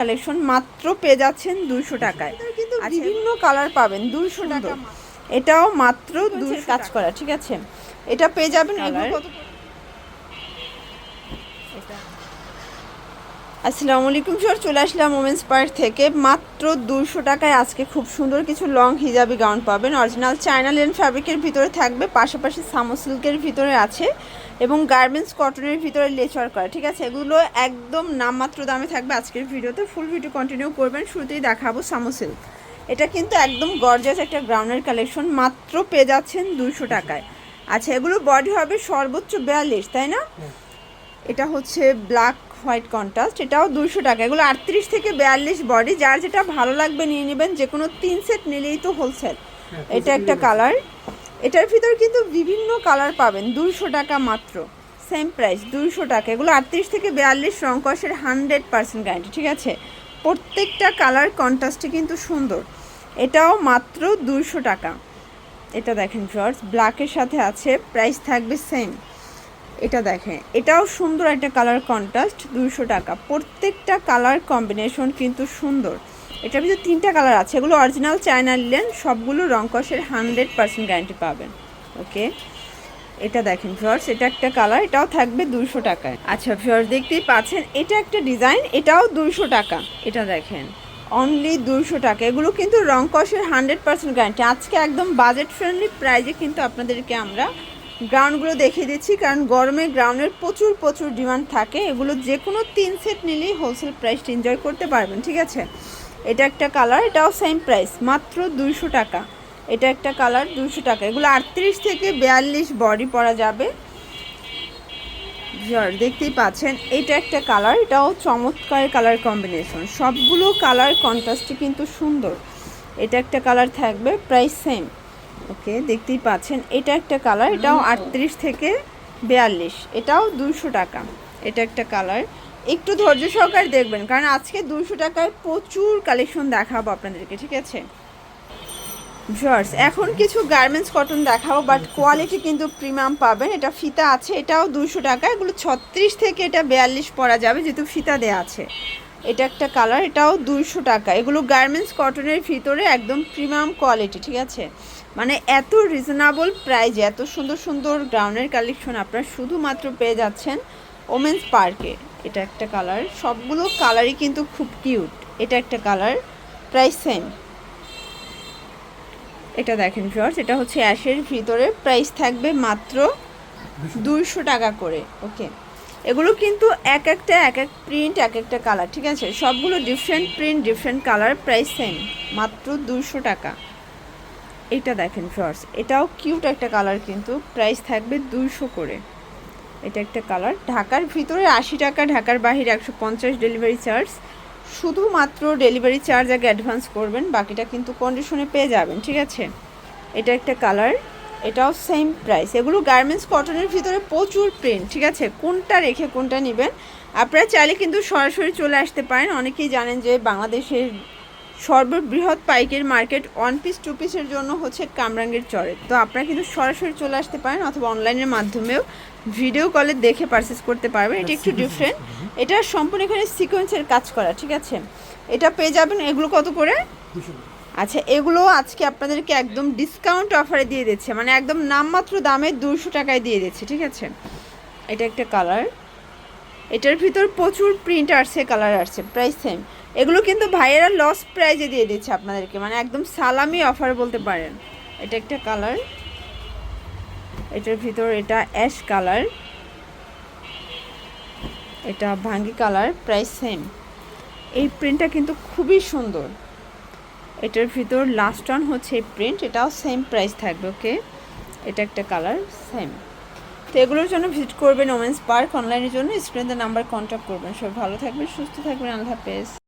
Collection মাত্র পেয়ে যাচ্ছেন দুইশো টাকায়। কিন্তু বিভিন্ন কালার পাবেন দুইশো টাকা এটাও মাত্র দুশো কাজ করা ঠিক আছে? এটা পেয়ে যাবেন এগুলো কত? আসসালামু আলাইকুম স্যার চলে আসলাম ওমেন্স পার্ক থেকে। মাত্র দুশো টাকায় আজকে খুব সুন্দর কিছু লং হিজাবি গাউন পাবেন। অরিজিনাল চায়না লেন ফ্যাব্রিকের ভিতরে থাকবে পাশাপাশি সামো সিল্কের ভিতরে আছে এবং গার্মেন্টস কটনের ভিতরে লেচার করা। ঠিক আছে এগুলো একদম নামমাত্র দামে থাকবে আজকের ভিডিওতে। ফুল ভিডিও কন্টিনিউ করবেন শুরুতেই দেখাবো সামো সিল্ক এটা কিন্তু একদম গর্জাস একটা গ্রাউন্ডের কালেকশন মাত্র পেয়ে যাচ্ছেন দুশো টাকায়। আচ্ছা এগুলো বডি হবে সর্বোচ্চ বিয়াল্লিশ তাই না? এটা হচ্ছে ব্ল্যাক হোয়াইট কন্ট্রাস্ট এটাও দুশো টাকা। এগুলো আটত্রিশ থেকে বিয়াল্লিশ বডি যার যেটা ভালো লাগবে নিয়ে নেবেন যে কোনো তিন সেট নিলেই তো হোলসেল। এটা একটা কালার। এটার ভিতর কিন্তু বিভিন্ন কালার পাবেন দুইশো টাকা মাত্র। সেম প্রাইস দুশো টাকা। এগুলো আটত্রিশ থেকে বিয়াল্লিশ রঙ্কসের হান্ড্রেড পার্সেন্ট গ্যারান্টি ঠিক আছে? প্রত্যেকটা কালার কন্ট্রাস্টে কিন্তু সুন্দর। এটাও মাত্র দুইশো টাকা। এটা দেখেন ফ্রডস ব্ল্যাকের সাথে আছে প্রাইস থাকবে সেম। এটা দেখেন, এটাও সুন্দর একটা কালার কন্ট্রাস্ট দুইশো টাকা। প্রত্যেকটা কালার কম্বিনেশন কিন্তু সুন্দর। এটার ভিতরে তিনটা কালার আছে, এগুলো অরিজিনাল চায়না লিলেন সবগুলো রংকসের হান্ড্রেড পার্সেন্ট গ্যারান্টি পাবেন। ওকে এটা দেখেন ফিওর্স এটা একটা কালার এটাও থাকবে দুশো টাকায়। আচ্ছা ফিওর্স দেখতেই পাচ্ছেন, এটা একটা ডিজাইন এটাও দুইশো টাকা। এটা দেখেন অনলি দুইশো টাকা। এগুলো কিন্তু রং কষের হান্ড্রেড পার্সেন্ট গ্যারান্টি আজকে একদম বাজেট ফ্রেন্ডলি প্রাইজে কিন্তু আপনাদেরকে আমরা গ্রাউন্ডগুলো দেখিয়ে দিচ্ছি, কারণ গরমে গ্রাউন্ডের প্রচুর প্রচুর ডিমান্ড থাকে। এগুলো যে কোনো তিন সেট নিলেই হোলসেল প্রাইসটা এনজয় করতে পারবেন, ঠিক আছে? এটা একটা কালার এটাও সেম প্রাইস মাত্র দুইশো টাকা। এটা একটা কালার দুশো টাকা। এগুলো আটত্রিশ থেকে বিয়াল্লিশ বডি পরা যাবে। ভিউয়ার দেখতেই পাচ্ছেন, এটা একটা কালার এটাও চমৎকার কালার কম্বিনেশন সবগুলো কালার কন্ট্রাস্টে কিন্তু সুন্দর। এটা একটা কালার থাকবে প্রাইস সেম ওকে দেখতেই পাচ্ছেন এটা একটা কালার এটাও আটত্রিশ থেকে বিয়াল্লিশ এটাও দুশো টাকা এটা একটা কালার। একটু ধৈর্য সহকারে দেখবেন কারণ আজকে দুশো টাকায় প্রচুর কালেকশন দেখাবো আপনাদেরকে ঠিক আছে? ভিউয়ার্স এখন কিছু গার্মেন্টস কটন দেখাবো বাট কোয়ালিটি কিন্তু প্রিমিয়াম পাবেন এটা ফিতা আছে এটাও দুশো টাকা এগুলো ছত্রিশ থেকে এটা বিয়াল্লিশ পরা যাবে যেহেতু ফিতা দেওয়া আছে। এটা একটা কালার, এটাও দুইশো টাকা। এগুলো গার্মেন্টস কটনের ভিতরে একদম প্রিমিয়াম কোয়ালিটি ঠিক আছে? মানে এত রিজনেবল প্রাইজে এত সুন্দর সুন্দর গ্রাউন্ডের কালেকশন আপনারা শুধুমাত্র পেয়ে যাচ্ছেন ওমেন্স পার্কে এটা একটা কালার, সবগুলো কালারই কিন্তু খুব কিউট এটা একটা কালার প্রাইস সেম এটা দেখেন ফিওর্স এটা হচ্ছে অ্যাশের ভিতরে প্রাইস থাকবে মাত্র দুইশো টাকা করে ওকে এগুলো কিন্তু এক একটা, এক এক প্রিন্ট এক একটা কালার ঠিক আছে? সবগুলো different print different colour price same মাত্র দুশো টাকা। এটা দেখেন ফ্রস এটাও কিউট একটা কালার কিন্তু প্রাইস থাকবে দুইশো করে। এটা একটা কালার ঢাকার ভিতরে আশি টাকা, ঢাকার বাহিরে একশো পঞ্চাশ ডেলিভারি চার্জ শুধুমাত্র ডেলিভারি চার্জ আগে অ্যাডভান্স করবেন, বাকিটা কিন্তু কন্ডিশনে পেয়ে যাবেন, ঠিক আছে? এটা একটা কালার এটাও সেম প্রাইস এগুলো গার্মেন্টস কটনের ভিতরে প্রচুর প্রিন্ট ঠিক আছে? কোনটা রেখে কোনটা নেবেন? আপনারা চাইলে কিন্তু সরাসরি চলে আসতে পারেন। অনেকেই জানেন যে বাংলাদেশের সর্ববৃহৎ পাইকের মার্কেট ওয়ান পিস টু পিসের জন্য হচ্ছে কামরাঙ্গের চরে। তো আপনারা কিন্তু সরাসরি চলে আসতে পারেন অথবা অনলাইনের মাধ্যমেও ভিডিও কলে দেখে পারচেস করতে পারবেন। এটা একটু ডিফারেন্ট এটা সম্পূর্ণ এখানে সিকোয়েন্সের কাজ করা ঠিক আছে? এটা পেয়ে যাবেন। এগুলো কত করে? আচ্ছা এগুলো আজকে আপনাদেরকে একদম ডিসকাউন্ট অফারে দিয়ে দিচ্ছে। মানে একদম নামমাত্র দামে দুশো টাকায় দিয়ে দিচ্ছে, ঠিক আছে? এটা একটা কালার এটার ভিতর প্রচুর প্রিন্ট আসছে কালার আসছে প্রাইস সেম এগুলো কিন্তু ভাইয়েরা লস প্রাইজে দিয়ে দিচ্ছে আপনাদেরকে মানে একদম সালামি অফার বলতে পারেন। এটা একটা কালার এটার ভিতর এটা অ্যাশ কালার এটা ভাঙ্গি কালার প্রাইস সেম এই প্রিন্টটা কিন্তু খুবই সুন্দর। এটার ভিতর লাস্ট ওয়ান হচ্ছে প্রিন্ট এটাও সেম প্রাইস থাকবে ওকে এটা একটা কালার সেম তো এগুলোর জন্য ভিজিট করবেন ওমেন্স পার্ক অনলাইনের জন্য স্ক্রিনের নাম্বার কন্ট্যাক্ট করবেন। সব ভালো থাকবেন, সুস্থ থাকবেন, আল্লাহ হাফেজ।